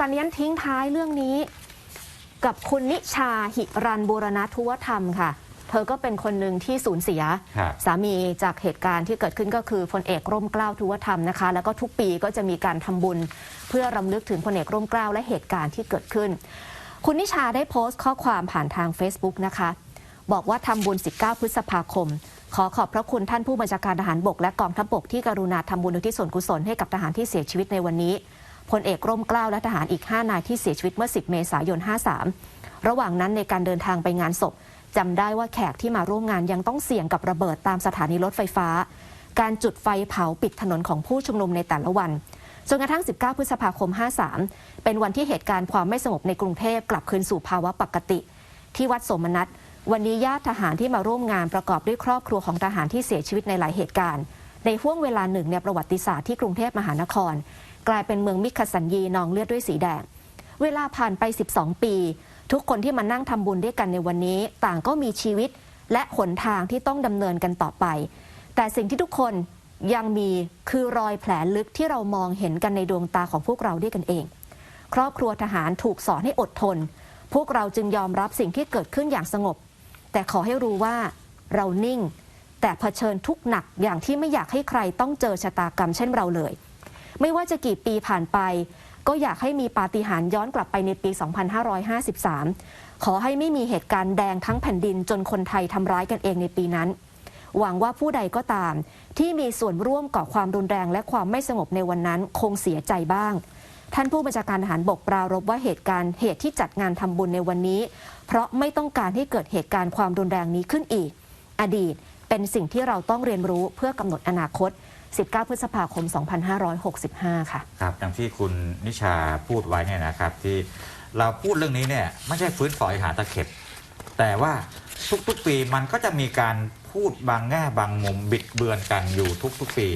การนี้ทิ้งท้ายเรื่องนี้ กับคุณนิชาหิรันบูรณทุวธรรมค่ะ เธอก็เป็นคนหนึ่งที่สูญเสียครับสามีจากเหตุการณ์ที่เกิดขึ้นก็คือพลเอกร่มเกล้าทุวธรรมนะคะ แล้วก็ทุกปีก็จะมีการทำบุญ เพื่อรำลึกถึงพลเอกร่มเกล้าและเหตุการณ์ที่เกิดขึ้น คุณนิชาได้โพสต์ข้อความผ่านทาง Facebook นะคะ บอกว่าทำบุญ 19 พฤษภาคม ขอขอบพระคุณท่านผู้บัญชาการทหารบกและกองทัพบกที่กรุณาทำบุญอุทิศส่วนกุศลให้กับทหารที่เสียชีวิตในวันนี้ พลเอกร่มเกล้าและทหารอีก 5 นายที่เสียชีวิตเมื่อ 10 เมษายน 53 ระหว่างนั้นในการเดินทางไปงานศพจำได้ว่าแขกที่มาร่วมงานยังต้องเสี่ยงกับระเบิดตามสถานีรถไฟฟ้า การจุดไฟเผาปิดถนนของผู้ชุมนุมในแต่ละวันจนกระทั่ง 19 พฤษภาคม 53 เป็นวันที่เหตุการณ์ความไม่สงบในกรุงเทพกลับคืนสู่ภาวะปกติ ที่วัดสมนัตวันนี้ญาติทหารที่มาร่วมงานประกอบด้วยครอบครัวของทหารที่เสียชีวิตในหลายเหตุการณ์ ในห่วงเวลาหนึ่งในประวัติศาสตร์ที่กรุงเทพมหานคร กลายเป็นเมืองมิขสัญญีนองเลือดด้วยสีแดง เวลาผ่านไป 12 ปี ทุกคนที่มานั่งทำบุญด้วยกันในวันนี้ ต่างก็มีชีวิตและหนทางที่ต้องดำเนินกันต่อไป แต่สิ่งที่ทุกคนยังมีคือรอยแผลลึกที่เรามองเห็นกันในดวงตาของพวกเราด้วยกันเอง ครอบครัวทหารถูกสอนให้อดทน พวกเราจึงยอมรับสิ่งที่เกิดขึ้นอย่างสงบ แต่ขอให้รู้ว่าเรานิ่ง แต่เผชิญทุกข์หนักอย่างที่ไม่อยากให้ใครต้องเจอชะตากรรมเช่นเราเลย ไม่ว่าจะกี่ปีผ่านไป ก็อยากให้มีปาฏิหาริย์ย้อนกลับไปในปี 2553 ขอให้ไม่มีเหตุการณ์แดงทั้งแผ่นดินจนคนไทยทำร้ายกันเองในปีนั้น หวังว่าผู้ใดก็ตาม ที่มีส่วนร่วมก่อความรุนแรงและความไม่สงบในวันนั้นคงเสียใจบ้างท่านผู้บัญชาการทหารบกปรารบว่าเหตุการณ์เหตุที่จัดงานทำบุญในวันนี้ เพราะไม่ต้องการให้เกิดเหตุการณ์ความรุนแรงนี้ขึ้นอีก อดีต เป็นสิ่งที่เราต้องเรียนรู้เพื่อกำหนดอนาคต 19 พฤษภาคม 2565 ค่ะ ครับอย่างที่คุณนิชาพูดไว้เนี่ยนะครับ ที่เราพูดเรื่องนี้เนี่ยไม่ใช่ฟื้นฝอยหาตะเข็บ แต่ว่าทุกๆปีมันก็จะมีการพูดบางแง่บางมุมบิดเบือนกันอยู่ทุกๆปี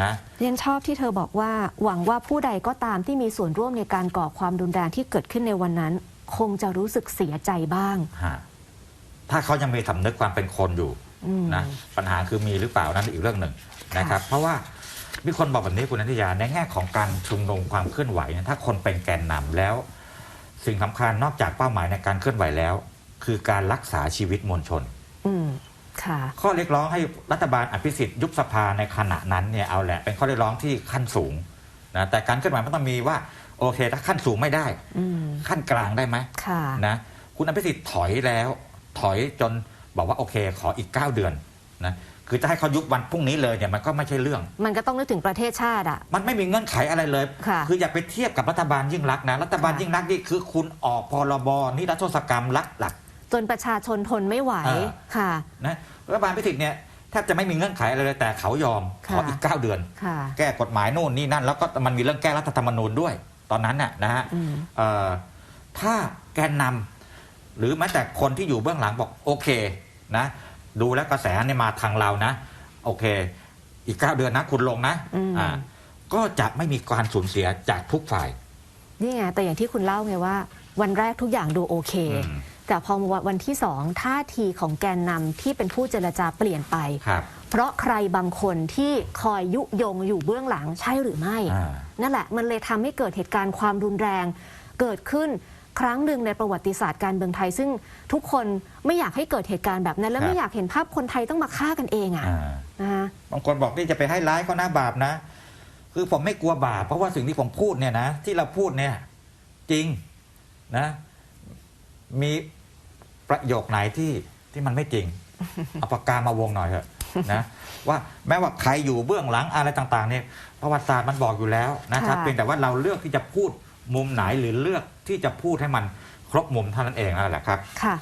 นะเรียนชอบที่เธอบอกว่าหวังว่าผู้ใดก็ตามที่มีส่วนร่วมในการก่อความรุนแรงที่เกิดขึ้นในวันนั้น คงจะรู้สึกเสียใจบ้าง ฮะถ้าเขายังมีสำนึกความเป็นคนอยู่อืม นะปัญหาคือมีหรือเปล่านั้นอีกเรื่องหนึ่งนะครับ เพราะว่ามีคนบอกแบบนี้คุณนันทยาในแง่ของการชุมนุมความเคลื่อนไหวเนี่ยถ้าคนเป็นแกนนำแล้ว สิ่งสำคัญนอกจากเป้าหมายในการเคลื่อนไหวแล้ว คือการรักษาชีวิตมวลชนอืมค่ะข้อเรียกร้องให้รัฐบาลอภิสิทธิ์ยุบสภาในขณะนั้นเนี่ยเอาแหละเป็นข้อเรียกร้องที่ขั้นสูงนะแต่การเคลื่อนไหวมันต้องมีว่า โอเคถ้าขั้นสูงไม่ได้อืมขั้นกลางได้ไหมค่ะนะคุณอภิสิทธิ์ถอยแล้ว ถอยจน บอกว่าโอเคขออีก 9 เดือนนะคือจะให้เขายุบวันพรุ่งนี้เลยเนี่ยมันก็ไม่ใช่เรื่อง มันก็ต้องนึกถึงประเทศชาติอะ มันไม่มีเงื่อนไขอะไรเลยค่ะออย่าไปเทียบกับรัฐบาลยิ่งรักษณ์นะรัฐบาลค่ะ ยิ่งรักษณ์นี่คือคุณออกพรบนิรโทษกรรมลักหลัก จนประชาชนทนไม่ไหวเออค่ะ นะรัฐบาลพิสิทธิ์เนี่ยแทบจะไม่มีเงื่อนไขอะไรเลยแต่เขายอมขอค่ะ อีก 9 เดือน ค่ะ แก้กฎหมายโน่นนี่นั่น แล้วก็มันมีเรื่องแก้รัฐธรรมนูญด้วย ตอนนั้นน่ะนะฮะอืม เอ่อถ้าแกนนำหรือแม้แต่คนที่อยู่เบื้องหลังบอกโอเค นะดูแล้วกระแสเนี่ยมาทางเรานะ โอเค อีก9เดือนนะคุณลงนะอืมอ่าก็จะไม่มีการสูญเสียจากทุกฝ่าย นี่ไงแต่อย่างที่คุณเล่าไงว่า วันแรกทุกอย่างดูโอเค อืม แต่พอมาวันที่สองท่าทีของแกนนำที่เป็นผู้เจรจาเปลี่ยนไป ครับ เพราะใครบางคนที่คอยยุยงอยู่เบื้องหลังใช่หรือไม่ อ่า นั่นแหละมันเลยทำให้เกิดเหตุการณ์ความรุนแรง เกิดขึ้น ครั้งหนึ่งในประวัติศาสตร์การเมืองไทย ซึ่งทุกคนไม่อยากให้เกิดเหตุการณ์แบบนั้น และครับไม่อยากเห็นภาพคนไทยต้องมาฆ่ากันเองอะอ่านะคะบางคนบอกนี่จะไปให้ร้ายเขานะบาปนะ คือผมไม่กลัวบาปเพราะว่าสิ่งที่ผมพูดเนี่ยนะที่เราพูดเนี่ยจริงนะ มีประโยคไหนที่ที่มันไม่จริงเอาปากกามาวงหน่อยเถอะนะว่าแม้ว่าใครอยู่เบื้องหลังอะไรต่าง ๆ เนี่ยประวัติศาสตร์มันบอกอยู่แล้วนะครับค่ะเพียงแต่ว่าเราเลือกที่จะพูด มุมไหนหรือเลือกที่จะพูดให้มันครบมุมเท่านั้นเองนั่นแหละครับค่ะ